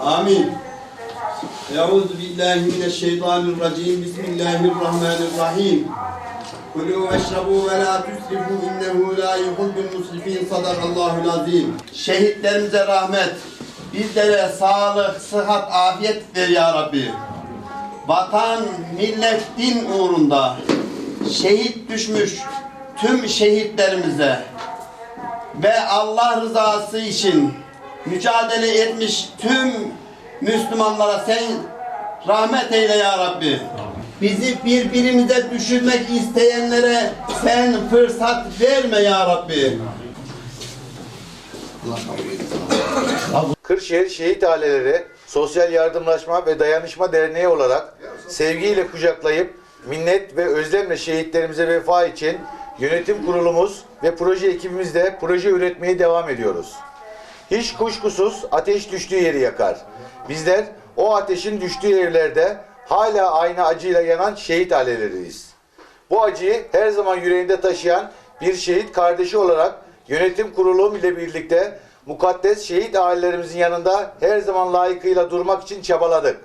Amin. Euzu billahi mineşşeytanirracim. Bismillahirrahmanirrahim. Kulu veşrabu ve la tusrifu innehu la yuhibbul musrifin. Sadakallahul azim. Şehitlerimize rahmet. Bizlere sağlık, sıhhat, afiyet ver ya Rabbi. Vatan, millet, din uğrunda şehit düşmüş tüm şehitlerimize ve Allah rızası için mücadele etmiş tüm Müslümanlara sen rahmet eyle ya Rabbi. Bizi birbirimize düşürmek isteyenlere sen fırsat verme ya Rabbi. Kırşehir Şehit Aileleri Sosyal Yardımlaşma ve Dayanışma Derneği olarak sevgiyle kucaklayıp minnet ve özlemle şehitlerimize vefa için yönetim kurulumuz ve proje ekibimizle proje üretmeye devam ediyoruz. Hiç kuşkusuz ateş düştüğü yeri yakar. Bizler o ateşin düştüğü evlerde hala aynı acıyla yanan şehit aileleriyiz. Bu acıyı her zaman yüreğinde taşıyan bir şehit kardeşi olarak yönetim kurulum ile birlikte mukaddes şehit ailelerimizin yanında her zaman layıkıyla durmak için çabaladık.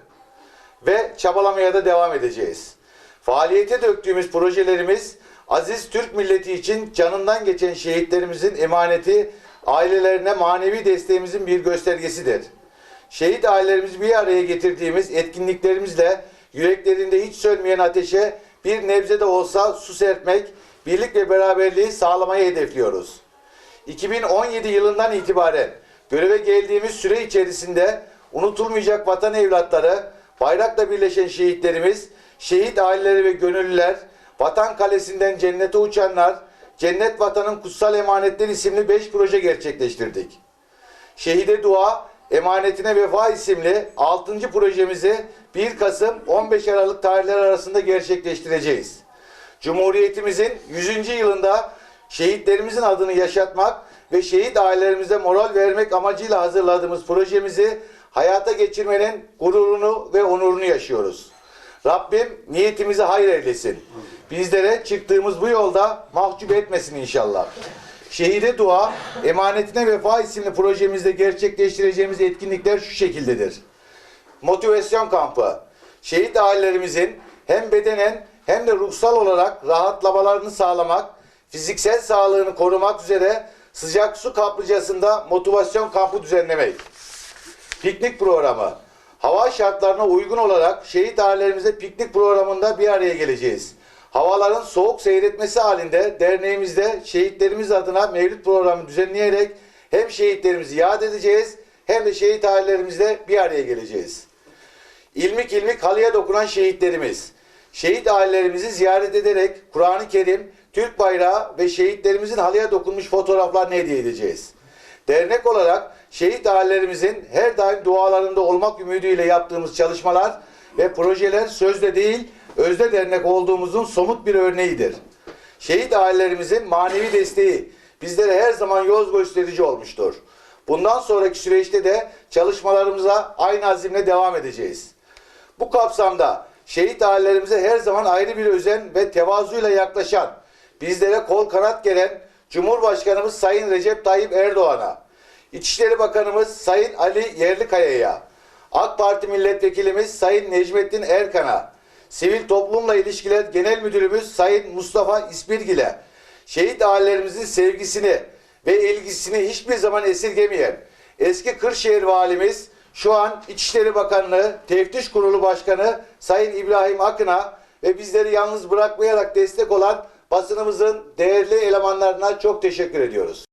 Ve çabalamaya da devam edeceğiz. Faaliyete döktüğümüz projelerimiz aziz Türk milleti için canından geçen şehitlerimizin emaneti ailelerine manevi desteğimizin bir göstergesidir. Şehit ailelerimizi bir araya getirdiğimiz etkinliklerimizle yüreklerinde hiç sönmeyen ateşe bir nebze de olsa su serpmek, birlik ve beraberliği sağlamayı hedefliyoruz. 2017 yılından itibaren göreve geldiğimiz süre içerisinde unutulmayacak vatan evlatları, bayrakla birleşen şehitlerimiz, şehit aileleri ve gönüllüler, Vatan Kalesi'nden cennete uçanlar, Cennet Vatanın Kutsal Emanetleri isimli 5 proje gerçekleştirdik. Şehide Dua, Emanetine Vefa isimli 6. projemizi 1 Kasım 15 Aralık tarihleri arasında gerçekleştireceğiz. Cumhuriyetimizin 100. yılında şehitlerimizin adını yaşatmak ve şehit ailelerimize moral vermek amacıyla hazırladığımız projemizi hayata geçirmenin gururunu ve onurunu yaşıyoruz. Rabbim niyetimizi hayır eylesin. Bizlere çıktığımız bu yolda mahcup etmesin inşallah. Şehide Dua, Emanetine Vefa isimli projemizde gerçekleştireceğimiz etkinlikler şu şekildedir. Motivasyon kampı. Şehit ailelerimizin hem bedenen hem de ruhsal olarak rahatlamalarını sağlamak, fiziksel sağlığını korumak üzere sıcak su kaplıcasında motivasyon kampı düzenlemek. Piknik programı. Hava şartlarına uygun olarak şehit ailelerimize piknik programında bir araya geleceğiz. Havaların soğuk seyretmesi halinde derneğimizde şehitlerimiz adına mevlüt programı düzenleyerek hem şehitlerimizi yad edeceğiz hem de şehit ailelerimizle bir araya geleceğiz. İlmik ilmik halıya dokunan şehitlerimiz. Şehit ailelerimizi ziyaret ederek Kur'an-ı Kerim, Türk bayrağı ve şehitlerimizin halıya dokunmuş fotoğraflarını hediye edeceğiz. Dernek olarak şehit ailelerimizin her daim dualarında olmak ümidiyle yaptığımız çalışmalar ve projeler sözde değil, özde dernek olduğumuzun somut bir örneğidir. Şehit ailelerimizin manevi desteği bizlere her zaman yol gösterici olmuştur. Bundan sonraki süreçte de çalışmalarımıza aynı azimle devam edeceğiz. Bu kapsamda şehit ailelerimize her zaman ayrı bir özen ve tevazuyla yaklaşan, bizlere kol kanat gelen Cumhurbaşkanımız Sayın Recep Tayyip Erdoğan'a, İçişleri Bakanımız Sayın Ali Yerlikaya'ya, AK Parti Milletvekilimiz Sayın Necmettin Erkan'a, Sivil Toplumla İlişkiler Genel Müdürümüz Sayın Mustafa İspirgil'e, şehit ailelerimizin sevgisini ve ilgisini hiçbir zaman esirgemeyen eski Kırşehir Valimiz, şu an İçişleri Bakanlığı Teftiş Kurulu Başkanı Sayın İbrahim Akın'a ve bizleri yalnız bırakmayarak destek olan basınımızın değerli elemanlarına çok teşekkür ediyoruz.